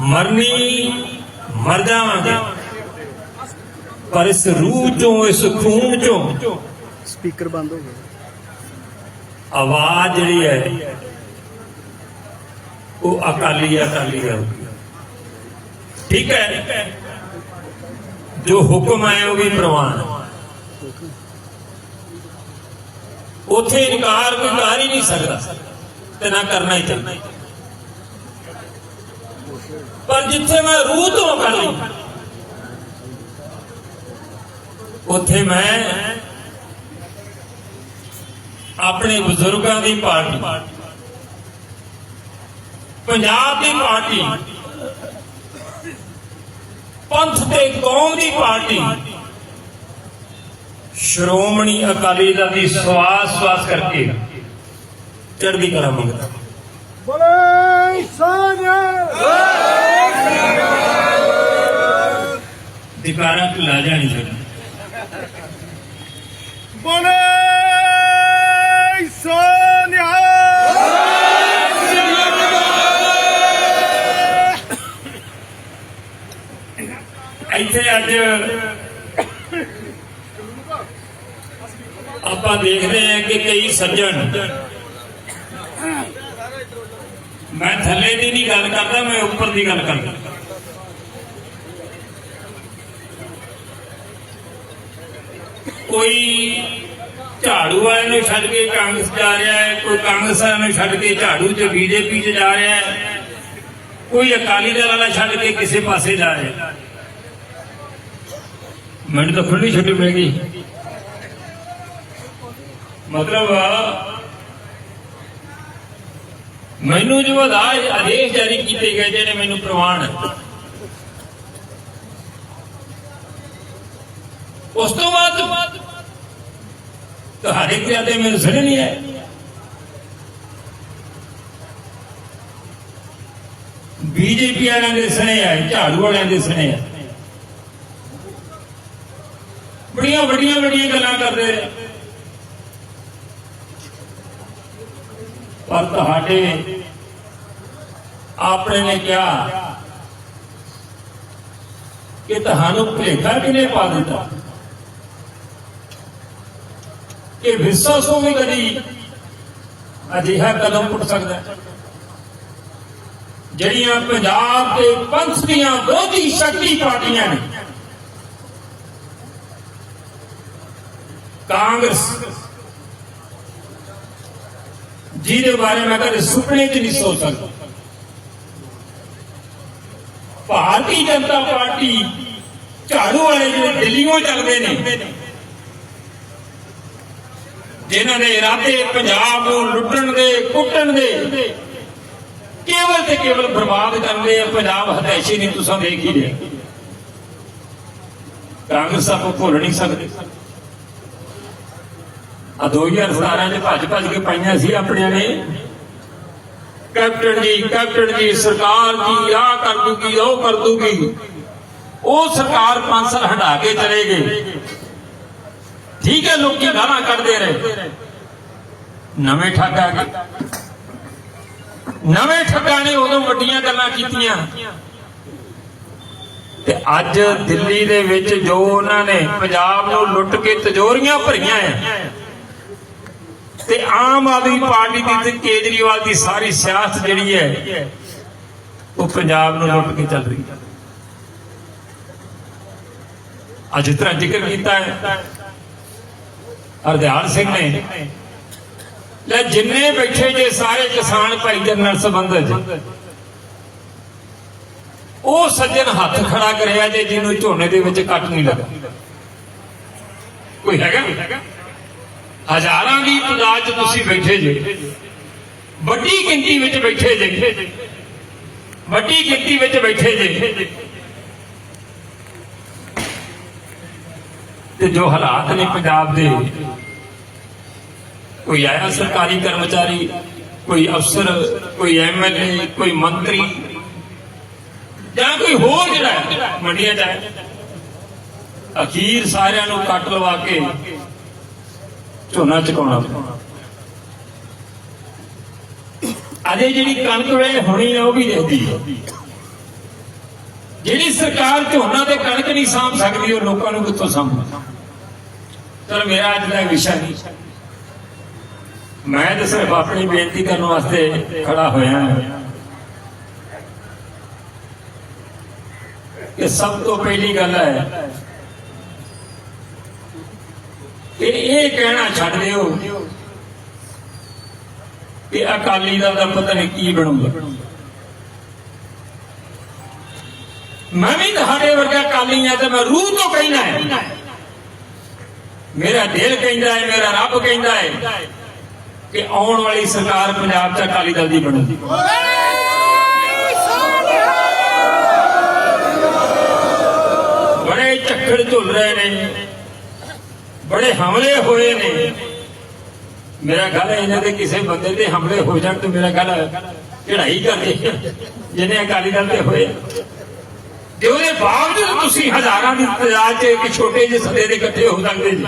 ਮਰਨੀ ਮਰ ਜਾਵਾਂਗੇ। ਪਰ ਇਸ ਰੂਹ ਚੋਂ ਇਸ ਖੂਨ ਚੋਂ ਸਪੀਕਰ ਬੰਦ ਹੋ ਗਿਆ। ਆਵਾਜ਼ ਜਿਹੜੀ ਹੈ ਉਹ ਅਕਾਲੀ ਅਕਾਲੀ ਹੈ ਠੀਕ ਹੈ। ਜੋ ਹੁਕਮ ਆਏ ਉਹ ਵੀ ਪ੍ਰਵਾਨ। ਉਥੇ ਇਨਕਾਰ ਕੋਈ ਕਰ ਹੀ ਨਹੀਂ ਸਕਦਾ ਤੇ ਨਾ ਕਰਨਾ ਹੀ ਚਾਹੀਦਾ। ਪਰ ਜਿੱਥੇ ਮੈਂ ਰੂਹ ਤੋਂ ਕਰ ਉੱਥੇ ਮੈਂ ਆਪਣੇ ਬਜ਼ੁਰਗਾਂ ਦੀ ਪਾਰਟੀ, ਪੰਜਾਬ ਦੀ ਪਾਰਟੀ, ਪੰਥ ਤੇ ਕੌਮ ਦੀ ਪਾਰਟੀ, ਸ਼੍ਰੋਮਣੀ ਅਕਾਲੀ ਦਲ ਦੀ ਸਵਾਸ ਸਵਾਸ ਕਰਕੇ ਚੜ੍ਹਦੀ ਕਲਾ ਮੰਗਦਾ। ਬੋਲੇ ਸਾਨਿਆ ਦਿਕਾਰਾਂ ਢਿੱਲਾ ਜਾਣੀ ਚਾਹੀਦੀ ਬੋਲੇ ਸਾਨਿਆ ਇੱਥੇ ਅੱਜ ਆਪਾਂ ਦੇਖਦੇ ਹਾਂ ਕਿ ਕਈ ਸੱਜਣ ਮੈਂ ਥੱਲੇ ਦੀ ਨਹੀਂ ਗੱਲ ਕਰਦਾ ਮੈਂ ਉੱਪਰ ਦੀ ਗੱਲ ਕਰਦਾ। ਕੋਈ ਝਾੜੂ ਵਾਲੇ ਨੂੰ ਛੱਡ ਕੇ ਕਾਂਗਰਸ ਜਾ ਰਿਹਾ ਹੈ, ਕੋਈ ਕਾਂਗਰਸ ਵਾਲੇ ਨੂੰ ਛੱਡ ਕੇ ਝਾੜੂ ਤੇ ਬੀਜੇਪੀ 'ਚ ਜਾ ਰਿਹਾ ਹੈ, ਕੋਈ ਅਕਾਲੀ ਦਲ ਵਾਲਾ ਛੱਡ ਕੇ ਕਿਸੇ ਪਾਸੇ ਜਾ ਰਿਹਾ ਮੈਨੂੰ ਤਾਂ ਖੁੱਲੀ ਛੁੱਟੀ ਮਿਲ ਗਈ। ਮਤਲਬ, ਮੈਨੂੰ ਜੋ ਆਦਾਜ ਆਦੇਸ਼ ਜਾਰੀ ਕੀਤੇ ਗਏ ਜਿਹੜੇ ਮੈਨੂੰ ਪ੍ਰਵਾਨ ਹੈ। ਉਸ ਤੋਂ ਬਾਅਦ ਤੁਹਾਡੇ ਕਿਹਾ ਤੇ ਮੈਨੂੰ ਸੁਣ ਨਹੀਂ ਹੈ ਬੀਜੇਪੀ ਵਾਲਿਆਂ ਦੇ ਸਣੇ ਆਏ ਝਾੜੂ ਵਾਲਿਆਂ ਦੇ ਸਣੇ ਆਏ ਬੜੀਆਂ ਵੱਡੀਆਂ ਵੱਡੀਆਂ ਗੱਲਾਂ ਕਰਦੇ ਰਹੇ ਪਰ ਤੁਹਾਡੇ ਆਪਣੇ ਨੇ ਕਿਹਾ ਕਿ ਤੁਹਾਨੂੰ ਭੇਖਾ ਕਿਨੇ ਪਾ ਦਿੱਤਾ। ਕਿ ਵਿਸ਼ਵਾਸ ਤੋਂ ਵੀ ਕਦੀ ਅਜਿਹਾ ਕਦਮ ਪੁੱਟ ਸਕਦਾ ਹੈ। ਜਿਹੜੀਆਂ ਪੰਜਾਬ ਦੇ ਪੰਥ ਦੀਆਂ ਵਿਰੋਧੀ ਸ਼ਕਤੀ ਪਾਰਟੀਆਂ ਨੇ, ਕਾਂਗਰਸ, ਜਿਹਦੇ ਬਾਰੇ ਮੈਂ ਕਦੇ ਸੁਪਨੇ 'ਚ ਨਹੀਂ ਸੋਚ ਸਕਦਾ ਭਾਰਤੀ ਜਨਤਾ ਪਾਰਟੀ ਝਾੜੂ ਵਾਲੇ ਜਿਹੜੇ ਦਿੱਲੀੋਂ ਚੱਲਦੇ ਨੇ ਜਿਨ੍ਹਾਂ ਦੇ ਇਰਾਦੇ ਪੰਜਾਬ ਨੂੰ ਲੁੱਟਣ ਦੇ, ਕੁੱਟਣ ਦੇ, ਕੇਵਲ ਤੇ ਕੇਵਲ ਬਰਬਾਦ ਕਰਦੇ ਆ। ਪੰਜਾਬ ਹਤੈਸ਼ੀ ਨਹੀਂ ਤੁਸੀਂ ਦੇਖ ਹੀ ਰਹੇ। ਕਾਂਗਰਸ ਆਪਾਂ ਭੁੱਲ ਨਹੀਂ ਸਕਦੇ। ਆ 2017 ਚ ਭੱਜ ਭੱਜ ਕੇ ਪਾਈਆਂ ਸੀ ਆਪਣਿਆਂ ਨੇ। ਕੈਪਟਨ ਜੀ ਕੈਪਟਨ ਜੀ, ਸਰਕਾਰ ਜੀ ਆ ਕਰ ਦੂਗੀ, ਉਹ ਕਰ ਦੂਗੀ। ਉਹ ਸਰਕਾਰ ਪੰਜ ਸਾਲ ਹਟਾ ਕੇ ਚਲੇ ਗਏ। ਠੀਕ ਹੈ, ਲੋਕੀ ਗਾਲਾਂ ਕੱਢਦੇ ਰਹੇ। ਨਵੇਂ ਠੱਗ ਆ ਗਏ। ਨਵੇਂ ਠੱਗਾਂ ਨੇ ਉਦੋਂ ਵੱਡੀਆਂ ਗੱਲਾਂ ਕੀਤੀਆਂ। ਤੇ ਅੱਜ ਦਿੱਲੀ ਦੇ ਵਿੱਚ ਜੋ ਉਹਨਾਂ ਨੇ ਪੰਜਾਬ ਨੂੰ ਲੁੱਟ ਕੇ ਤਜੋਰੀਆਂ ਭਰੀਆਂ ਆ, ਤੇ ਆਮ ਆਦਮੀ ਪਾਰਟੀ ਦੀ ਤੇ ਕੇਜਰੀਵਾਲ ਦੀ ਸਾਰੀ ਸਿਆਸਤ ਜਿਹੜੀ ਹੈ, ਉਹ ਪੰਜਾਬ ਨੂੰ ਲੁੱਟ ਕੇ ਚੱਲ ਰਹੀ ਹੈ। ਅੱਜ ਤਰ੍ਹਾਂ ਜ਼ਿਕਰ ਕੀਤਾ ਹੈ। ਹਰਦਿਆਲ ਸਿੰਘ ਨੇ। ਲੈ ਜਿੰਨੇ ਬੈਠੇ ਜੇ ਸਾਰੇ ਕਿਸਾਨ ਭਾਈਚਾਰੇ ਨਾਲ ਸੰਬੰਧਿਤ ਉਹ ਸੱਜਣ ਹੱਥ ਖੜਾ ਕਰਿਆ ਜੇ ਜਿਹਨੂੰ ਝੋਨੇ ਦੇ ਵਿੱਚ ਕੱਟ ਨਹੀਂ ਲੱਗਾ। ਕੋਈ ਹੈਗਾ? ਹਜ਼ਾਰਾਂ ਦੀ ਤਾਦਾਦ 'ਚ ਤੁਸੀਂ ਬੈਠੇ ਜੇ। ਵੱਡੀ ਗਿਣਤੀ ਵਿੱਚ ਬੈਠੇ ਜੇ। ਵੱਡੀ ਗਿਣਤੀ ਵਿੱਚ ਬੈਠੇ ਜੇ। ਤੇ ਜੋ ਹਾਲਾਤ ਨੇ ਪੰਜਾਬ ਦੇ ਕੋਈ ਆਇਆ ਸਰਕਾਰੀ ਕਰਮਚਾਰੀ, ਕੋਈ ਅਫਸਰ, ਕੋਈ ਐਮਐਲਏ ਕੋਈ ਮੰਤਰੀ ਜਾਂ ਕੋਈ ਹੋਰ ਜਿਹੜਾ ਮੰਡੀਆਂ ਚ ਹੈ ਅਖੀਰ ਸਾਰਿਆਂ ਨੂੰ ਕੱਟ ਲਵਾ ਕੇ ਝੋਨਾ ਚਕਾਉਣਾ ਅਜੇ ਜਿਹੜੀ ਕਣਕ ਵੇ ਹੋਣੀ ਹੈ ਉਹ ਵੀ ਦੇਖਦੀ ਹੈ ਜਿਹੜੀ ਸਰਕਾਰ ਝੋਨਾ ਤੇ ਕਣਕ ਨਹੀਂ ਸਾਂਭ ਸਕਦੀ, ਉਹ ਲੋਕਾਂ ਨੂੰ ਕਿੱਥੋਂ ਸਾਂਭੂ? ਚਲ ਮੇਰਾ ਅੱਜ ਦਾ ਵਿਸ਼ਾ ਨਹੀਂ। ਮੈਂ ਤਾਂ ਸਿਰਫ ਆਪਣੀ ਬੇਨਤੀ ਕਰਨ ਵਾਸਤੇ ਖੜਾ ਹੋਇਆ ਹਾਂ। ਕਿ ਸਭ ਤੋਂ ਪਹਿਲੀ ਗੱਲ ਹੈ ਕਿ ਇਹ ਕਹਿਣਾ ਛੱਡ ਦਿਓ ਕਿ ਅਕਾਲੀ ਦਲ ਦਾ ਪਤਾ ਨਹੀਂ ਕੀ ਬਣੂਗਾ। ਮੈਂ ਵੀ ਤੁਹਾਡੇ ਵਰਗਾ ਅਕਾਲੀ ਆ ਤੇ ਮੈਂ ਰੂਹ ਤੋਂ ਕਹਿੰਦਾ ਹੈ। ਮੇਰਾ ਦਿਲ ਕਹਿੰਦਾ ਹੈ, ਮੇਰਾ ਰੱਬ ਕਹਿੰਦਾ ਹੈ। ਕਿ ਆਉਣ ਵਾਲੀ ਸਰਕਾਰ ਪੰਜਾਬ 'ਚ ਅਕਾਲੀ ਦਲ ਦੀ ਬਣੂਗੀ। ਬੜੇ ਝੱਖੜ ਝੁੱਲ ਰਹੇ ਨੇ, ਬੜੇ ਹਮਲੇ ਹੋਏ ਨੇ। ਮੇਰਾ ਗੱਲ ਇਹਨਾਂ ਦੇ ਕਿਸੇ ਬੰਦੇ ਤੇ ਹਮਲੇ ਹੋ ਜਾਣ ਤੇ ਮੇਰਾ ਗੱਲ ਚੜਾਈ ਕਰਦੇ ਜਿਹਨੇ ਅਕਾਲੀ ਦਲ ਤੇ ਹੋਏ। ਤੇ ਉਹਦੇ ਬਾਵਜੂਦ ਤੁਸੀਂ ਹਜ਼ਾਰਾਂ ਦੀ ਤਦਾਦ 'ਚ ਇੱਕ ਛੋਟੇ ਜਿਹੇ ਸਦੇ ਦੇ ਇਕੱਠੇ ਹੋ ਸਕਦੇ ਜੀ।